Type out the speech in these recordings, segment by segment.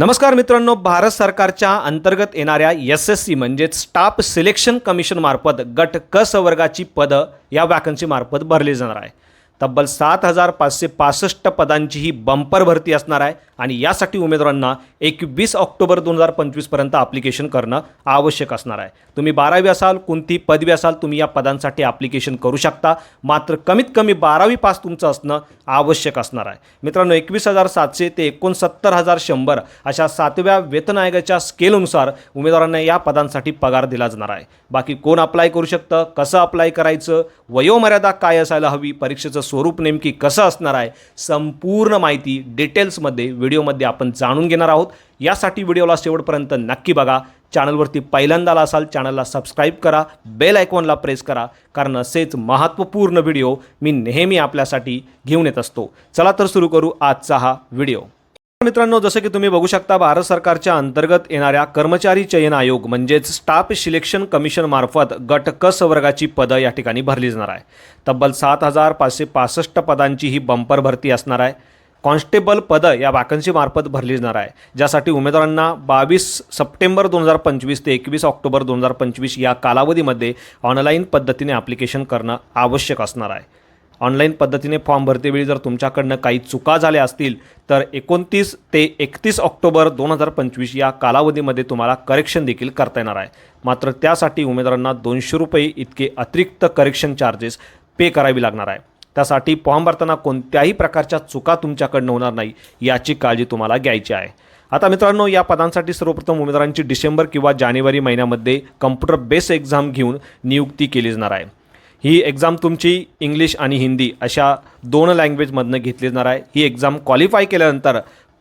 नमस्कार मित्रांनो भारत सरकारच्या अंतर्गत येणाऱ्या एस एस सी म्हणजेच स्टाफ सिलेक्शन कमिशन मार्फत गट क संवर्गाची पदं या वॅकन्सी मार्फत भरली जाणार आहे. तब्बल सात हजार पाचशे पासष्ट पदांची ही बंपर भरती असणार आहे. आणि यासाठी उमेदवारांना एकवीस ऑक्टोबर दोन हजार पंचवीसपर्यंत ॲप्लिकेशन करणं आवश्यक असणार आहे. तुम्ही बारावी असाल कोणती पदवी असाल तुम्ही या पदांसाठी ॲप्लिकेशन करू शकता. मात्र कमीत कमी बारावी पास तुमचं असणं आवश्यक असणार आहे. मित्रांनो एकवीस हजार सातशे ते एकोणसत्तर हजार शंभर अशा सातव्या वेतन आयोगाच्या स्केलनुसार उमेदवारांना या पदांसाठी पगार दिला जाणार आहे. बाकी कोण अप्लाय करू शकतं कसं अप्लाय करायचं वयोमर्यादा काय असायला हवी परीक्षेचं स्वरूप नेमकी कसं असणार आहे संपूर्ण माहिती डिटेल्समध्ये व्हिडिओमध्ये आपण जाणून घेणार आहोत. यासाठी व्हिडिओला शेवटपर्यंत नक्की बघा. चॅनलवरती पहिल्यांदा आला असाल चॅनलला सबस्क्राईब करा बेल आयकॉनला प्रेस करा कारण असेच महत्त्वपूर्ण व्हिडिओ मी नेहमी आपल्यासाठी घेऊन येत असतो. चला तर सुरू करू आजचा हा व्हिडिओ. मित्रांनो जसं की तुम्ही बघू शकता भारत सरकारच्या अंतर्गत येणाऱ्या कर्मचारी चयन आयोग म्हणजेच स्टाफ सिलेक्शन कमिशन मार्फत गट क संवर्गाची पदं या ठिकाणी भरली जाणार आहे. तब्बल सात हजार पाचशे पासष्ट पदांची ही बंपर भरती असणार आहे. कॉन्स्टेबल पदं या वॅकन्सीमार्फत भरली जाणार आहे. ज्यासाठी उमेदवारांना बावीस सप्टेंबर दोन हजार पंचवीस ते एकवीस ऑक्टोबर दोन हजार पंचवीस या कालावधीमध्ये ऑनलाईन पद्धतीने ॲप्लिकेशन करणं आवश्यक असणार आहे. ऑनलाईन पद्धतीने फॉर्म भरतेवेळी जर तुमच्याकडनं काही चुका झाल्या असतील तर एकोणतीस ते एकतीस ऑक्टोबर दोन हजार पंचवीस या कालावधीमध्ये तुम्हाला करेक्शन देखील करता येणार आहे. मात्र त्यासाठी उमेदवारांना दोनशे रुपये इतके अतिरिक्त करेक्शन चार्जेस पे करावी लागणार आहे. त्यासाठी फॉर्म भरताना कोणत्याही प्रकारच्या चुका तुमच्याकडनं होणार नाही याची काळजी तुम्हाला घ्यायची आहे. आता मित्रांनो या पदांसाठी सर्वप्रथम उमेदवारांची डिसेंबर किंवा जानेवारी महिन्यामध्ये कम्प्युटर बेस एक्झाम घेऊन नियुक्ती केली जाणार आहे. ही एक्झाम तुमची इंग्लिश आणि हिंदी अशा दोन लँग्वेजमधनं घेतली जाणार आहे. ही एक्झाम क्वालिफाय केल्यानंतर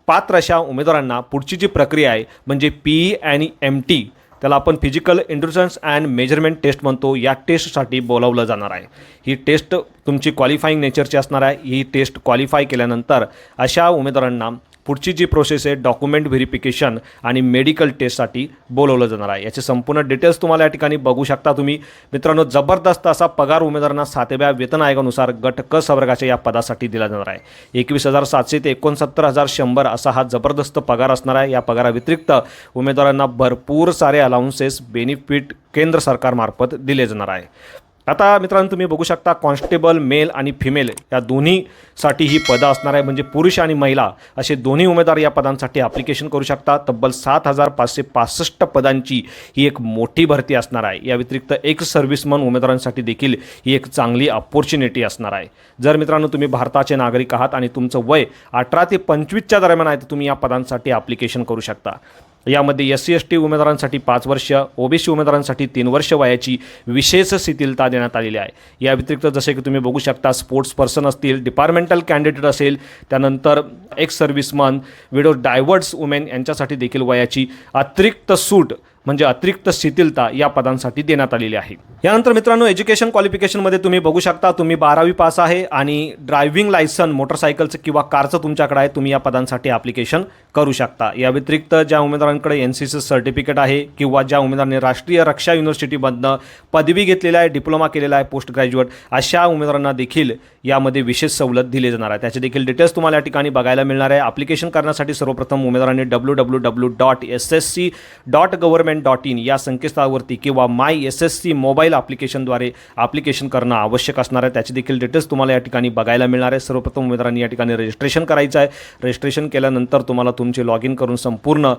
पात्र अशा उमेदवारांना पुढची जी प्रक्रिया आहे म्हणजे पी ई आणि एम टी त्याला आपण physical endurance and measurement test म्हणतो. या टेस्टसाठी बोलावलं जाणार आहे. ही टेस्ट तुमची क्वालिफाईंग नेचरची असणार आहे. ही टेस्ट क्वालिफाय केल्यानंतर अशा उमेदवारांना पुढची जी प्रोसेस आहे डॉक्युमेंट व्हेरिफिकेशन आणि मेडिकल टेस्टसाठी बोलवलं जाणार आहे. याचे संपूर्ण डिटेल्स तुम्हाला या ठिकाणी बघू शकता तुम्ही. मित्रांनो जबरदस्त असा पगार उमेदवारांना सातव्या वेतन आयोगानुसार गट क संवर्गाच्या या पदासाठी दिला जाणार आहे. एकवीस हजार सातशे ते एकोणसत्तर हजार शंभर असा हा जबरदस्त पगार असणार आहे. या पगाराव्यतिरिक्त उमेदवारांना भरपूर सारे अलाउन्सेस बेनिफिट केंद्र सरकारमार्फत दिले जाणार आहे. आता मित्रांनो तुम्ही बघू शकता कॉन्स्टेबल मेल आणि फिमेल या दोन्हीसाठी ही पदं असणार आहे. म्हणजे पुरुष आणि महिला असे दोन्ही उमेदवार या पदांसाठी ॲप्लिकेशन करू शकता. तब्बल सात हजार पाचशे पासष्ट पदांची ही एक मोठी भरती असणार आहे. या व्यतिरिक्त एक सर्व्हिसमन उमेदवारांसाठी देखील ही एक चांगली अपॉर्च्युनिटी असणार आहे. जर मित्रांनो तुम्ही भारताचे नागरिक आहात आणि तुमचं वय अठरा ते पंचवीसच्या दरम्यान आहे तर तुम्ही या पदांसाठी ॲप्लिकेशन करू शकता. यामध्ये एस सी एस टी उमेदवारांसाठी पाच वर्ष ओबीसी उमेदवारांसाठी तीन वर्ष वयाची विशेष शिथिलता देण्यात आलेली आहे. या व्यतिरिक्त जसे की तुम्ही बघू शकता स्पोर्ट्स पर्सन असतील डिपार्टमेंटल कॅन्डिडेट असेल त्यानंतर ex serviceman widow divorcees women यांच्यासाठी देखील वयाची अतिरिक्त सूट म्हणजे अतिरिक्त शिथिलता या पदांसाठी देण्यात आलेली आहे. यानंतर मित्रांनो एज्युकेशन क्वालिफिकेशनमध्ये तुम्ही बघू शकता तुम्ही बारावी पास आहे आणि ड्रायव्हिंग लायसन मोटरसायकलचं किंवा कारचं तुमच्याकडे आहे तुम्ही या पदांसाठी ॲप्लिकेशन करू शकता. या व्यतिरिक्त ज्या उमेदवारांकडे एन सी सी सर्टिफिकेट आहे किंवा ज्या उमेदवारांनी राष्ट्रीय रक्षा युनिव्हर्सिटीमधनं पदवी घेतलेली आहे डिप्लोमा केलेला आहे पोस्ट ग्रॅज्युएट अशा उमेदवारांना देखील यामध्ये विशेष सवलत दिली जाणार आहे. त्याचे देखील डिटेल्स तुम्हाला या ठिकाणी बघायला मिळणार आहे. ॲप्लिकेशन करण्यासाठी सर्वप्रथम उमेदवारांनी W W W dot S S C dot government dot in या संकेतस्थळावरती किंवा my S S C mobile ॲप्लिकेशनद्वारे application करणं आवश्यक असणार आहे. त्याचे देखील डिटेल्स तुम्हाला या ठिकाणी बघायला मिळणार आहे. सर्वप्रथम उमेदवारांनी या ठिकाणी रजिस्ट्रेशन करायचं आहे. रजिस्ट्रेशन केल्यानंतर तुम्हाला तुमचे लॉग इन करून संपूर्ण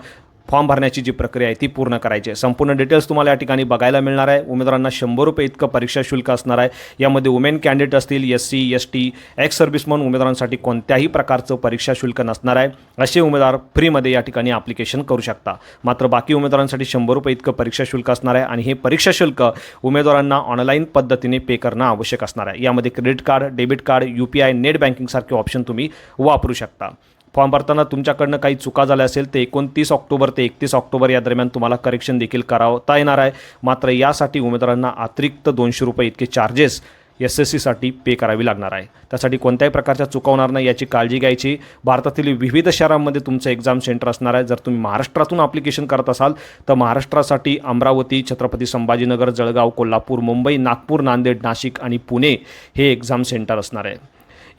फॉर्म भरण्याची जी प्रक्रिया आहे ती पूर्ण करायची आहे. संपूर्ण डिटेल्स तुम्हाला या ठिकाणी बघायला मिळणार आहे. उमेदवारांना शंभर रुपये इतकं परीक्षा शुल्क असणार आहे. यामध्ये वुमेन कॅन्डिडेट असतील S C S T ex serviceman उमेदवारांसाठी कोणत्याही प्रकारचं परीक्षा शुल्क नसणार आहे. असे उमेदवार फ्रीमध्ये या ठिकाणी ॲप्लिकेशन करू शकता. मात्र बाकी उमेदवारांसाठी शंभर रुपये इतकं परीक्षा शुल्क असणार आहे आणि हे परीक्षा शुल्क उमेदवारांना ऑनलाईन पद्धतीने पे करणं आवश्यक असणार आहे. यामध्ये credit card debit card U P I net बँकिंगसारखे option तुम्ही वापरू शकता. फॉर्म भरताना तुमच्याकडनं काही चुका झाल्या असेल ते एकोणतीस ऑक्टोबर ते एकतीस ऑक्टोबर या दरम्यान तुम्हाला करेक्शन देखील करावता येणार आहे. मात्र यासाठी उमेदवारांना अतिरिक्त दोनशे रुपये इतके चार्जेस एस एस सीसाठी पे करावी लागणार आहे. त्यासाठी कोणत्याही प्रकारच्या चुका होणार नाही याची काळजी घ्यायची. भारतातील विविध शहरांमध्ये तुमचं एक्झाम सेंटर असणार आहे. जर तुम्ही महाराष्ट्रातून ॲप्लिकेशन करत असाल तर महाराष्ट्रासाठी अमरावती छत्रपती संभाजीनगर जळगाव कोल्हापूर मुंबई नागपूर नांदेड नाशिक आणि पुणे हे एक्झाम सेंटर असणार आहे.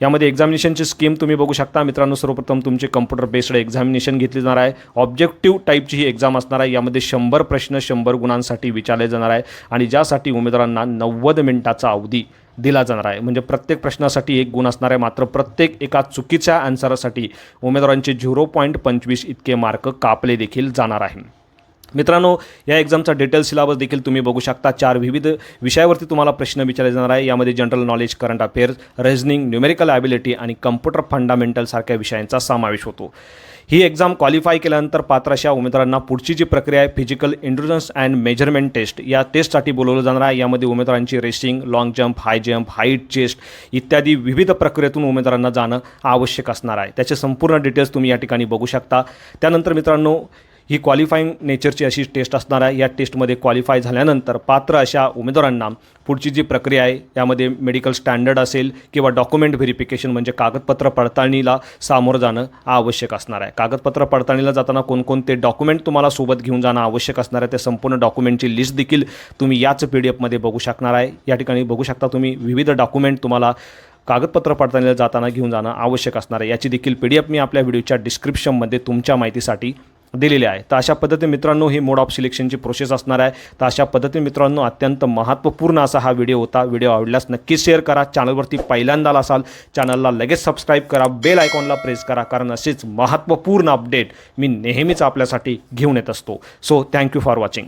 यामध्ये एक्झामिनेशनची स्कीम तुम्ही बघू शकता. मित्रांनो सर्वप्रथम तुमचे कम्प्युटर बेस्ड एक्झामिनेशन घेतली जाणार आहे. ऑब्जेक्टिव्ह टाईपची ही एक्झाम असणार आहे. यामध्ये शंभर प्रश्न शंभर गुणांसाठी विचारले जाणार आहे आणि ज्यासाठी उमेदवारांना नव्वद मिनिटाचा अवधी दिला जाणार आहे. म्हणजे प्रत्येक प्रश्नासाठी एक गुण असणार आहे. मात्र प्रत्येक एका चुकीच्या आन्सरासाठी उमेदवारांचे झिरो पॉईंट पंचवीस इतके मार्क कापले देखील जाणार आहे. मित्रांनो या एक्झामचा डिटेल सिलेबस देखील तुम्ही बघू शकता. चार विविध विषयावरती तुम्हाला प्रश्न विचारले जाणार आहे. यामध्ये general knowledge current affairs reasoning numerical ability आणि कम्प्युटर फंडामेंटल सारख्या विषयांचा समावेश होतो. ही एक्झाम क्वालिफाय केल्यानंतर पात्र अशा उमेदवारांना पुढची जी प्रक्रिया आहे physical endurance and measurement test या टेस्टसाठी बोलवलं जाणार आहे. यामध्ये उमेदवारांची racing long jump high jump height chest इत्यादी विविध प्रक्रियेतून उमेदवारांना जाणं आवश्यक असणार आहे. त्याचे संपूर्ण डिटेल्स तुम्ही या ठिकाणी बघू शकता. त्यानंतर मित्रांनो ही क्वालिफाईंग नेचरची अशी टेस्ट असणार आहे. या टेस्टमध्ये क्वालिफाय झाल्यानंतर पात्र अशा उमेदवारांना पुढची जी प्रक्रिया आहे यामध्ये मेडिकल स्टँडर्ड असेल किंवा डॉक्युमेंट व्हेरिफिकेशन म्हणजे कागदपत्र पडताळणीला सामोरं जाणं आवश्यक असणार आहे. कागदपत्र पडताळणीला जाताना कोणकोणते डॉक्युमेंट तुम्हाला सोबत घेऊन जाणं आवश्यक असणार आहे त्या संपूर्ण डॉक्युमेंटची लिस्ट देखील तुम्ही याच पी डी एफमध्ये बघू शकणार आहे. या ठिकाणी बघू शकता तुम्ही विविध डॉक्युमेंट तुम्हाला कागदपत्र पडताळणीला जाताना घेऊन जाणं आवश्यक असणार आहे. याची देखील पी डी एफ मी आपल्या व्हिडिओच्या डिस्क्रिप्शनमध्ये तुमच्या माहितीसाठी दिलेले आहे. तर अशा पद्धतीने मित्रांनो ही मोड ऑफ सिलेक्शनची प्रोसेस असणार आहे. तर अशा पद्धतीने मित्रांनो अत्यंत महत्त्वपूर्ण असा हा व्हिडिओ होता. व्हिडिओ आवडल्यास नक्की शेअर करा. चॅनलवरती पहिल्यांदा असाल चॅनलला लगेच सबस्क्राईब करा. बेल आयकॉनला प्रेस करा. कारण असेच महत्त्वपूर्ण अपडेट मी नेहमीच आपल्यासाठी घेऊन येत असतो. So thank you for watching